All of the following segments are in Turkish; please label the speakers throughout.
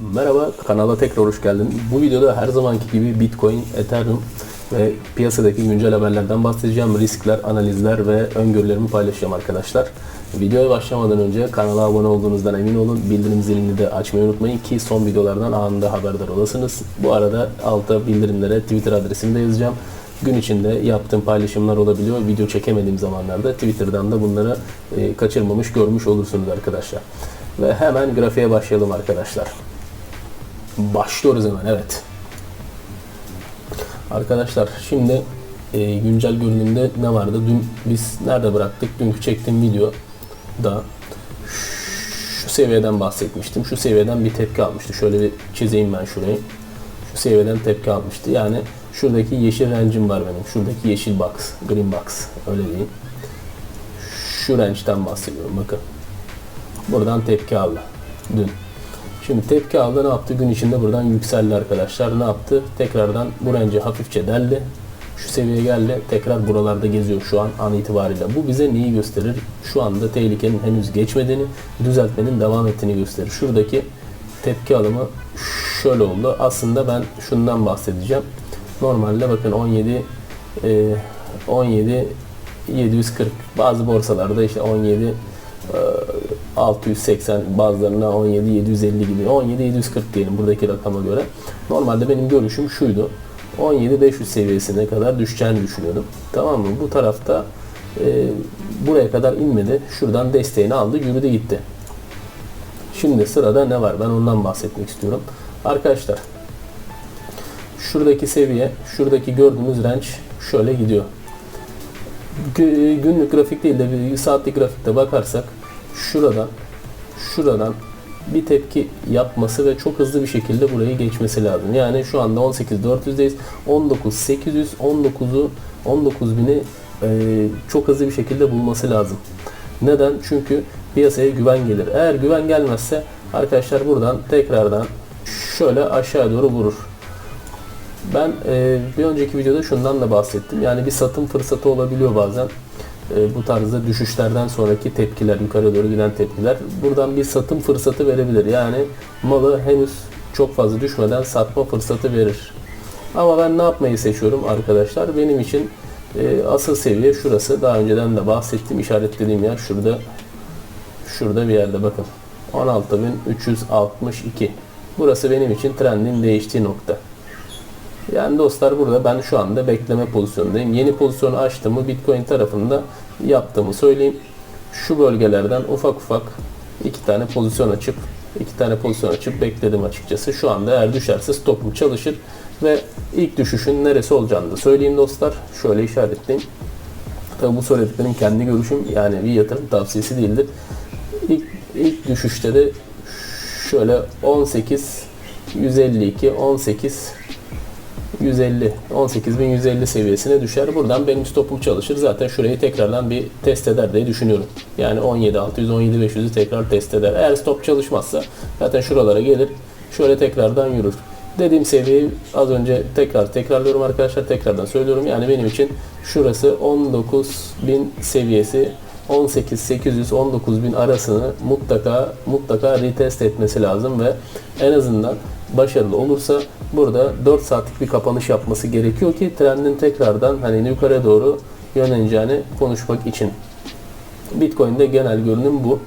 Speaker 1: Merhaba, kanala tekrar hoş geldin. Bu videoda her zamanki gibi Bitcoin, Ethereum ve piyasadaki güncel haberlerden bahsedeceğim. Riskler, analizler ve öngörülerimi paylaşacağım arkadaşlar. Videoya başlamadan önce kanala abone olduğunuzdan emin olun. Bildirim zilini de açmayı unutmayın ki son videolardan anında haberdar olasınız. Bu arada altta bildirimlere Twitter adresimi de yazacağım. Gün içinde yaptığım paylaşımlar olabiliyor. Video çekemediğim zamanlarda Twitter'dan da bunları e, kaçırmamış görmüş olursunuz arkadaşlar. Ve hemen grafiğe başlayalım arkadaşlar. Başlıyoruz hemen evet. Arkadaşlar şimdi e, güncel görünümde ne vardı? Dün biz nerede bıraktık? Dünkü çektiğim videoda şu seviyeden bahsetmiştim. Şu seviyeden bir tepki almıştı. Şöyle bir çizeyim ben şurayı. Şu seviyeden tepki almıştı. Yani şuradaki yeşil rencim var benim. Şuradaki yeşil box, green box öyle diyeyim. Şu range'den bahsediyorum bakın. Buradan tepki aldı dün. Şimdi tepki aldı ne yaptı? Gün içinde buradan yükseldi arkadaşlar. Ne yaptı? Tekrardan bu range'i hafifçe deldi. Şu seviyeye geldi. Tekrar buralarda geziyor şu an an itibariyle. Bu bize neyi gösterir? Şu anda tehlikenin henüz geçmediğini, düzeltmenin devam ettiğini gösterir. Şuradaki tepki alımı şöyle oldu. Aslında ben şundan bahsedeceğim. Normalde bakın 17 e, 17 740 bazı borsalarda işte 17 680 bazılarına 17 750 gibi 17 740 diyelim buradaki rakama göre. Normalde benim görüşüm şuydu. 17 500 seviyesine kadar düşeceğini düşünüyordum. Tamam mı? Bu tarafta e, buraya kadar inmedi. Şuradan desteğini aldı, yürüdü gitti. Şimdi sırada ne var? Ben ondan bahsetmek istiyorum. Arkadaşlar şuradaki seviye, şuradaki gördüğünüz range şöyle gidiyor. Günlük grafik değil de saatlik grafikte bakarsak şuradan şuradan bir tepki yapması ve çok hızlı bir şekilde burayı geçmesi lazım. Yani şu anda 18.400'deyiz. 19.800 19'u 19.000'i e, çok hızlı bir şekilde bulması lazım. Neden? Çünkü piyasaya güven gelir. Eğer güven gelmezse arkadaşlar buradan tekrardan şöyle aşağı doğru vurur. Ben e, bir önceki videoda şundan da bahsettim. Yani bir satım fırsatı olabiliyor bazen. E, bu tarzda düşüşlerden sonraki tepkiler, yukarı doğru giden tepkiler buradan bir satım fırsatı verebilir. Yani malı henüz çok fazla düşmeden satma fırsatı verir. Ama ben ne yapmayı seçiyorum arkadaşlar? Benim için e, asıl seviye şurası. Daha önceden de bahsettiğim işaretlediğim yer şurada. Şurada bir yerde bakın. 16.362. Burası benim için trendin değiştiği nokta. Yani dostlar burada ben şu anda bekleme pozisyondayım. Yeni pozisyonu açtığımı Bitcoin tarafında yaptığımı söyleyeyim. Şu bölgelerden ufak ufak iki tane pozisyon açıp iki tane pozisyon açıp bekledim açıkçası. Şu anda eğer düşerse stopum çalışır ve ilk düşüşün neresi olacağını da söyleyeyim dostlar. Şöyle işaretleyeyim. Tabi bu söylediklerim kendi görüşüm yani bir yatırım tavsiyesi değildir. İlk, ilk düşüşte de şöyle 18 152 18 150 18150 seviyesine düşer. Buradan benim stopum çalışır. Zaten şurayı tekrardan bir test eder diye düşünüyorum. Yani 17600 17500'ü tekrar test eder. Eğer stop çalışmazsa zaten şuralara gelir. Şöyle tekrardan yürür. Dediğim seviyeyi az önce tekrar tekrarlıyorum arkadaşlar. Tekrardan söylüyorum. Yani benim için şurası 19000 seviyesi 18.800 19000 arasını mutlaka mutlaka retest etmesi lazım ve en azından başarılı olursa burada 4 saatlik bir kapanış yapması gerekiyor ki trendin tekrardan hani yukarı doğru yönleneceğini konuşmak için. Bitcoin'de genel görünüm bu.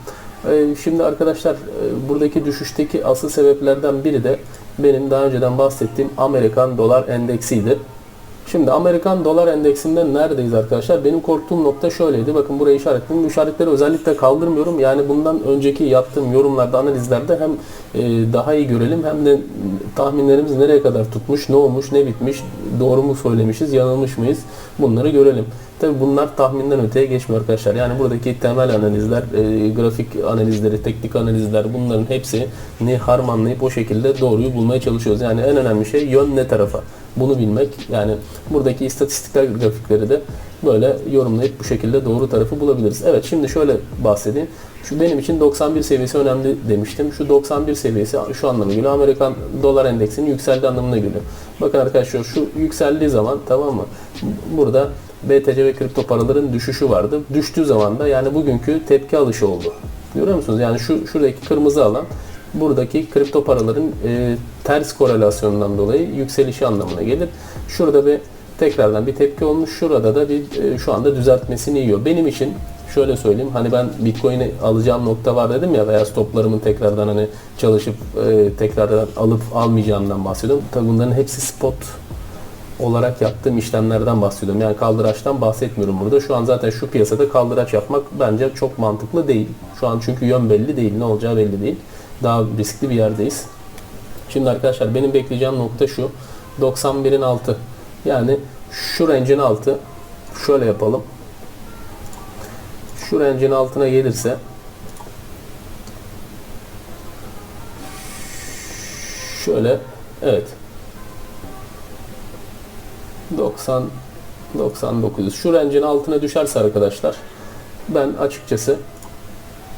Speaker 1: Ee, şimdi arkadaşlar e, buradaki düşüşteki asıl sebeplerden biri de benim daha önceden bahsettiğim Amerikan dolar endeksiydi. Şimdi Amerikan dolar endeksinde neredeyiz arkadaşlar? Benim korktuğum nokta şöyleydi. Bakın buraya işaretledim. Bu işaretleri özellikle kaldırmıyorum. Yani bundan önceki yaptığım yorumlarda, analizlerde hem e, daha iyi görelim hem de tahminlerimiz nereye kadar tutmuş, ne olmuş, ne bitmiş, doğru mu söylemişiz, yanılmış mıyız bunları görelim. Tabi bunlar tahminden öteye geçmiyor arkadaşlar. Yani buradaki temel analizler, e, grafik analizleri, teknik analizler bunların hepsini harmanlayıp o şekilde doğruyu bulmaya çalışıyoruz. Yani en önemli şey yön ne tarafa bunu bilmek. Yani buradaki istatistikler grafikleri de böyle yorumlayıp bu şekilde doğru tarafı bulabiliriz. Evet şimdi şöyle bahsedeyim. Şu benim için 91 seviyesi önemli demiştim. Şu 91 seviyesi şu anlamına geliyor. Amerikan dolar endeksinin yükseldiği anlamına geliyor. Bakın arkadaşlar şu yükseldiği zaman tamam mı? Burada BTC ve kripto paraların düşüşü vardı. Düştüğü zaman da yani bugünkü tepki alışı oldu. Görüyor musunuz? Yani şu şuradaki kırmızı alan buradaki kripto paraların e, ters korelasyonundan dolayı yükselişi anlamına gelir. Şurada bir tekrardan bir tepki olmuş. Şurada da bir e, şu anda düzeltmesini yiyor. Benim için şöyle söyleyeyim. Hani ben Bitcoin'i alacağım nokta var dedim ya veya stoplarımın tekrardan hani çalışıp e, tekrardan alıp almayacağımdan bahsediyorum. Tabii bunların hepsi spot olarak yaptığım işlemlerden bahsediyorum. Yani kaldıraçtan bahsetmiyorum burada. Şu an zaten şu piyasada kaldıraç yapmak bence çok mantıklı değil. Şu an çünkü yön belli değil. Ne olacağı belli değil. Daha riskli bir yerdeyiz. Şimdi arkadaşlar benim bekleyeceğim nokta şu. 91'in altı. Yani şu range'in altı. Şöyle yapalım. Şu range'in altına gelirse şöyle evet 90 99 şu range'in altına düşerse arkadaşlar ben açıkçası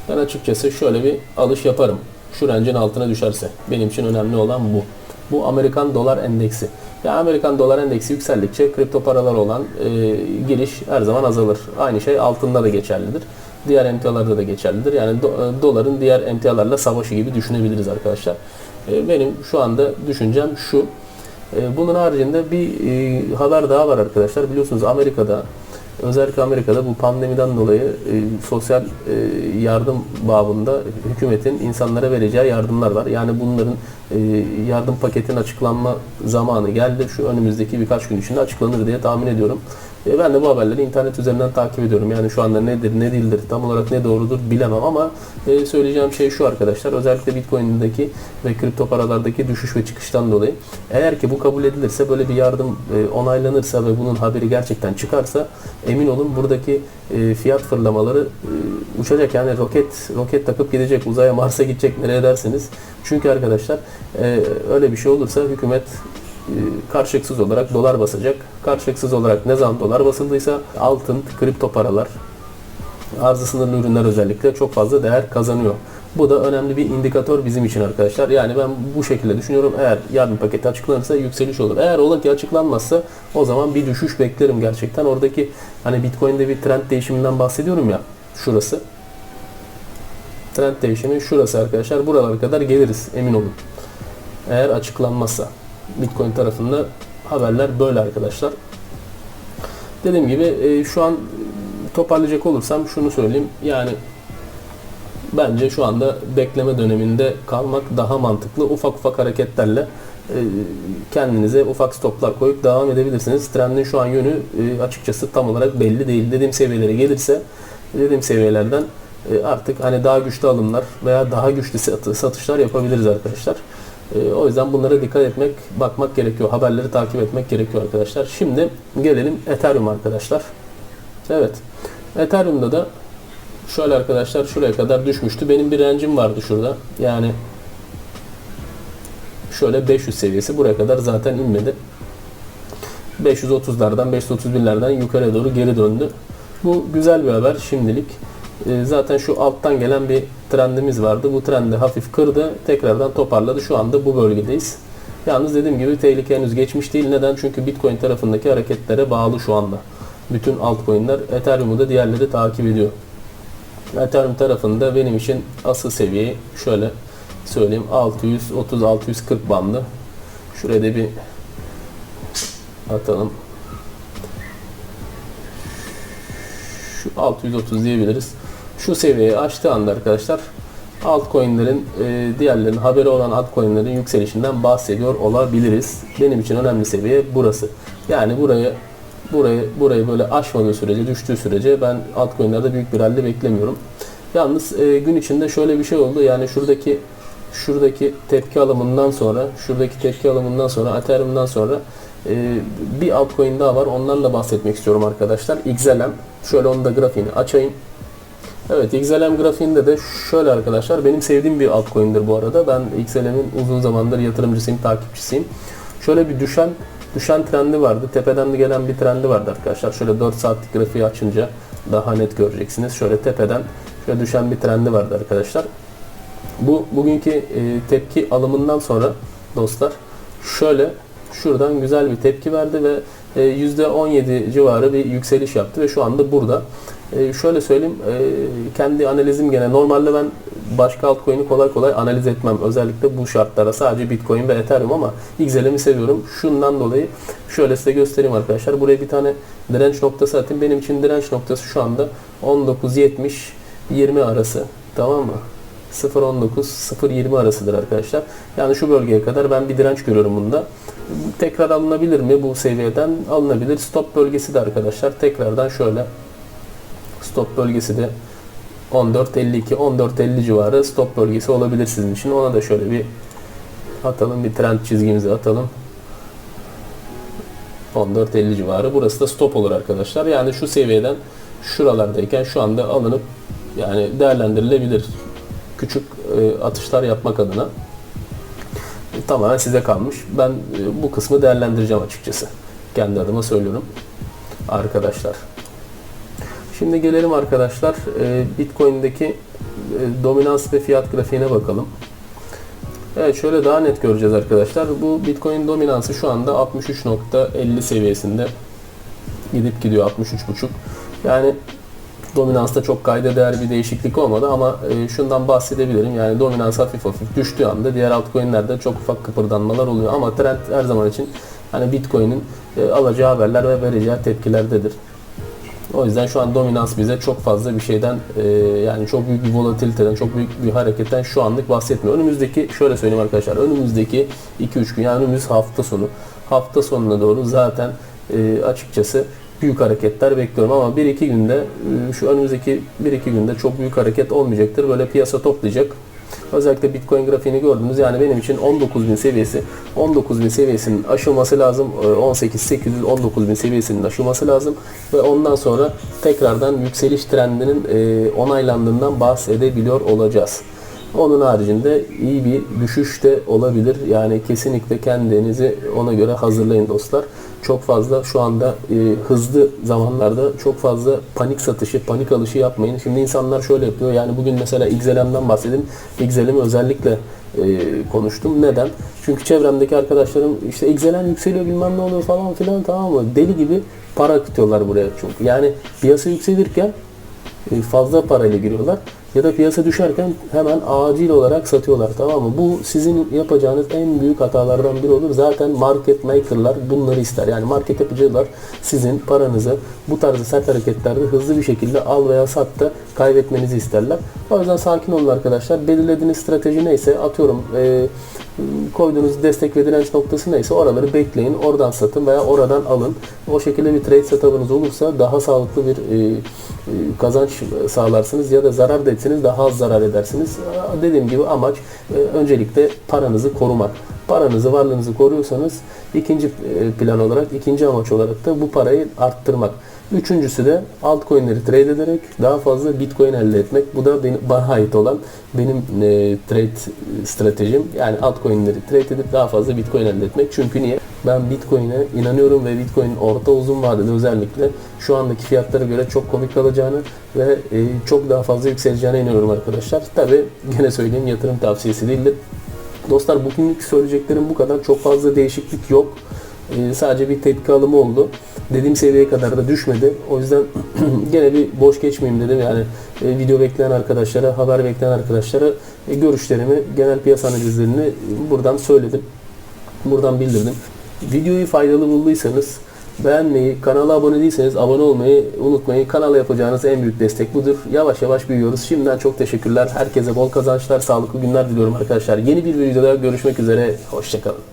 Speaker 1: ben açıkçası şöyle bir alış yaparım. Şu range'in altına düşerse. Benim için önemli olan bu. Bu Amerikan dolar endeksi. Ya Amerikan dolar endeksi yükseldikçe kripto paralar olan e, giriş her zaman azalır. Aynı şey altında da geçerlidir. Diğer emtialarda da geçerlidir. Yani do, e, doların diğer emtialarla savaşı gibi düşünebiliriz arkadaşlar. E, benim şu anda düşüncem şu. E, bunun haricinde bir e, haber daha var arkadaşlar. Biliyorsunuz Amerika'da özellikle Amerika'da bu pandemiden dolayı e, sosyal yardım babında hükümetin insanlara vereceği yardımlar var. Yani bunların yardım paketin açıklanma zamanı geldi. Şu önümüzdeki birkaç gün içinde açıklanır diye tahmin ediyorum. E, ben de bu haberleri internet üzerinden takip ediyorum. Yani şu anda nedir, ne değildir, tam olarak ne doğrudur bilemem ama e, söyleyeceğim şey şu arkadaşlar. Özellikle Bitcoin'deki ve kripto paralardaki düşüş ve çıkıştan dolayı eğer ki bu kabul edilirse, böyle bir yardım e, onaylanırsa ve bunun haberi gerçekten çıkarsa emin olun buradaki e, fiyat fırlamaları e, uçacak. Yani roket roket takıp gidecek, uzaya, Mars'a gidecek nereye derseniz. Çünkü arkadaşlar e, öyle bir şey olursa hükümet karşılıksız olarak dolar basacak. Karşılıksız olarak ne zaman dolar basıldıysa altın, kripto paralar, arzı sınırlı ürünler özellikle çok fazla değer kazanıyor. Bu da önemli bir indikatör bizim için arkadaşlar. Yani ben bu şekilde düşünüyorum. Eğer yardım paketi açıklanırsa yükseliş olur. Eğer ola ki açıklanmazsa o zaman bir düşüş beklerim gerçekten. Oradaki hani Bitcoin'de bir trend değişiminden bahsediyorum ya. Şurası. Trend değişimi şurası arkadaşlar. Buralara kadar geliriz emin olun. Eğer açıklanmazsa. Bitcoin tarafında haberler böyle arkadaşlar. Dediğim gibi e, şu an toparlayacak olursam şunu söyleyeyim. Yani bence şu anda bekleme döneminde kalmak daha mantıklı. Ufak ufak hareketlerle e, kendinize ufak stoplar koyup devam edebilirsiniz. Trendin şu an yönü e, açıkçası tam olarak belli değil. Dediğim seviyelere gelirse dediğim seviyelerden e, artık hani daha güçlü alımlar veya daha güçlü satışlar yapabiliriz arkadaşlar. O yüzden bunlara dikkat etmek, bakmak gerekiyor. Haberleri takip etmek gerekiyor arkadaşlar. Şimdi gelelim Ethereum arkadaşlar. Evet. Ethereum'da da şöyle arkadaşlar şuraya kadar düşmüştü. Benim bir rencim vardı şurada. Yani şöyle 500 seviyesi buraya kadar zaten inmedi. 530'lardan 531'lerden yukarı doğru geri döndü. Bu güzel bir haber şimdilik. Zaten şu alttan gelen bir trendimiz vardı. Bu trendi hafif kırdı. Tekrardan toparladı. Şu anda bu bölgedeyiz. Yalnız dediğim gibi tehlike henüz geçmiş değil. Neden? Çünkü Bitcoin tarafındaki hareketlere bağlı şu anda. Bütün altcoin'ler Ethereum'u da diğerleri takip ediyor. Ethereum tarafında benim için asıl seviyeyi şöyle söyleyeyim 630-640 bandı. Şuraya da bir atalım. Şu 630 diyebiliriz. Şu seviyeyi açtığı anda arkadaşlar altcoin'lerin e, diğerlerinin haberi olan altcoin'lerin yükselişinden bahsediyor olabiliriz. Benim için önemli seviye burası. Yani burayı burayı burayı böyle aşmadığı sürece, düştüğü sürece ben altcoin'lerde büyük bir halde beklemiyorum. Yalnız e, gün içinde şöyle bir şey oldu. Yani şuradaki şuradaki tepki alımından sonra, şuradaki tepki alımından sonra, Ethereum'dan sonra e, bir altcoin daha var. Ondan da bahsetmek istiyorum arkadaşlar. XLM. Şöyle onun da grafiğini açayım. Evet XLM grafiğinde de şöyle arkadaşlar benim sevdiğim bir altcoin'dir bu arada. Ben XLM'in uzun zamandır yatırımcısıyım, takipçisiyim. Şöyle bir düşen düşen trendi vardı. Tepeden de gelen bir trendi vardı arkadaşlar. Şöyle 4 saatlik grafiği açınca daha net göreceksiniz. Şöyle tepeden şöyle düşen bir trendi vardı arkadaşlar. Bu bugünkü e, tepki alımından sonra dostlar şöyle şuradan güzel bir tepki verdi ve %17 civarı bir yükseliş yaptı ve şu anda burada. e, şöyle söyleyeyim e, kendi analizim gene normalde ben başka altcoin'i kolay kolay analiz etmem. Özellikle bu şartlara sadece Bitcoin ve Ethereum ama XLM'i seviyorum. Şundan dolayı şöyle size göstereyim arkadaşlar. Buraya bir tane direnç noktası atayım. Benim için direnç noktası şu anda 19.70-20 arası. Tamam mı? 0.19-0.20 arasıdır arkadaşlar. Yani şu bölgeye kadar ben bir direnç görüyorum bunda. Tekrar alınabilir mi bu seviyeden? Alınabilir. Stop bölgesi de arkadaşlar tekrardan şöyle stop bölgesi de 14.52 14.50 civarı stop bölgesi olabilir sizin için. Ona da şöyle bir atalım bir trend çizgimizi atalım. 14.50 civarı. Burası da stop olur arkadaşlar. Yani şu seviyeden şuralardayken şu anda alınıp yani değerlendirilebilir. Küçük e, atışlar yapmak adına. E, tamamen size kalmış. Ben e, bu kısmı değerlendireceğim açıkçası. Kendi adıma söylüyorum. Arkadaşlar. Şimdi gelelim arkadaşlar e, Bitcoin'deki e, dominans ve fiyat grafiğine bakalım. Evet şöyle daha net göreceğiz arkadaşlar. Bu Bitcoin dominansı şu anda 63.50 seviyesinde gidip gidiyor 63.5. Yani dominansta çok kayda değer bir değişiklik olmadı ama e, şundan bahsedebilirim. Yani dominans hafif hafif düştüğü anda diğer altcoin'lerde çok ufak kıpırdanmalar oluyor ama trend her zaman için hani Bitcoin'in e, alacağı haberler ve vereceği tepkilerdedir. O yüzden şu an dominans bize çok fazla bir şeyden e, yani çok büyük bir volatiliteden, çok büyük bir hareketten şu anlık bahsetmiyor. Önümüzdeki şöyle söyleyeyim arkadaşlar. Önümüzdeki 2-3 gün yani önümüz hafta sonu. Hafta sonuna doğru zaten e, açıkçası büyük hareketler bekliyorum ama 1-2 günde e, şu önümüzdeki 1-2 günde çok büyük hareket olmayacaktır. Böyle piyasa toplayacak. Özellikle Bitcoin grafiğini gördünüz. Yani benim için 19.000 seviyesi 19.000 seviyesinin aşılması lazım. 18.800 19.000 seviyesinin aşılması lazım. Ve ondan sonra tekrardan yükseliş trendinin e, onaylandığından bahsedebiliyor olacağız. Onun haricinde iyi bir düşüş de olabilir. Yani kesinlikle kendinizi ona göre hazırlayın dostlar. Çok fazla şu anda e, hızlı zamanlarda çok fazla panik satışı, panik alışı yapmayın. Şimdi insanlar şöyle yapıyor. Yani bugün mesela XLM'den bahsedin. XLM'i özellikle e, konuştum. Neden? Çünkü çevremdeki arkadaşlarım işte XLM yükseliyor bilmem ne oluyor falan filan tamam mı? Deli gibi para akıtıyorlar buraya çünkü. Yani piyasa yükselirken e, fazla parayla giriyorlar ya da piyasa düşerken hemen acil olarak satıyorlar tamam mı? Bu sizin yapacağınız en büyük hatalardan biri olur. Zaten market maker'lar bunları ister. Yani market yapıcılar sizin paranızı bu tarzı sert hareketlerde hızlı bir şekilde al veya sat da kaybetmenizi isterler. O yüzden sakin olun arkadaşlar. Belirlediğiniz strateji neyse atıyorum e, koyduğunuz destek ve direnç noktası neyse oraları bekleyin. Oradan satın veya oradan alın. O şekilde bir trade setup'ınız olursa daha sağlıklı bir e, e, kazanç sağlarsınız ya da zarar da etseniz daha az zarar edersiniz. Dediğim gibi amaç e, öncelikle paranızı korumak. Paranızı, varlığınızı koruyorsanız ikinci e, plan olarak, ikinci amaç olarak da bu parayı arttırmak. Üçüncüsü de altcoin'leri trade ederek daha fazla bitcoin elde etmek. Bu da benim, bana ait olan benim e, trade stratejim. Yani altcoin'leri trade edip daha fazla bitcoin elde etmek. Çünkü niye? Ben bitcoin'e inanıyorum ve bitcoin orta uzun vadede özellikle şu andaki fiyatlara göre çok komik kalacağını ve e, çok daha fazla yükseleceğine inanıyorum arkadaşlar. Tabi gene söyleyeyim yatırım tavsiyesi değildir. Dostlar bugünlük söyleyeceklerim bu kadar. Çok fazla değişiklik yok. Ee, sadece bir tepki alımı oldu. Dediğim seviyeye kadar da düşmedi. O yüzden gene bir boş geçmeyeyim dedim. Yani e, video bekleyen arkadaşlara, haber bekleyen arkadaşlara e, görüşlerimi, genel piyasa analizlerini buradan söyledim. Buradan bildirdim. Videoyu faydalı bulduysanız beğenmeyi, kanala abone değilseniz abone olmayı unutmayın. Kanala yapacağınız en büyük destek budur. Yavaş yavaş büyüyoruz. Şimdiden çok teşekkürler. Herkese bol kazançlar, sağlıklı günler diliyorum arkadaşlar. Yeni bir videoda görüşmek üzere. Hoşçakalın.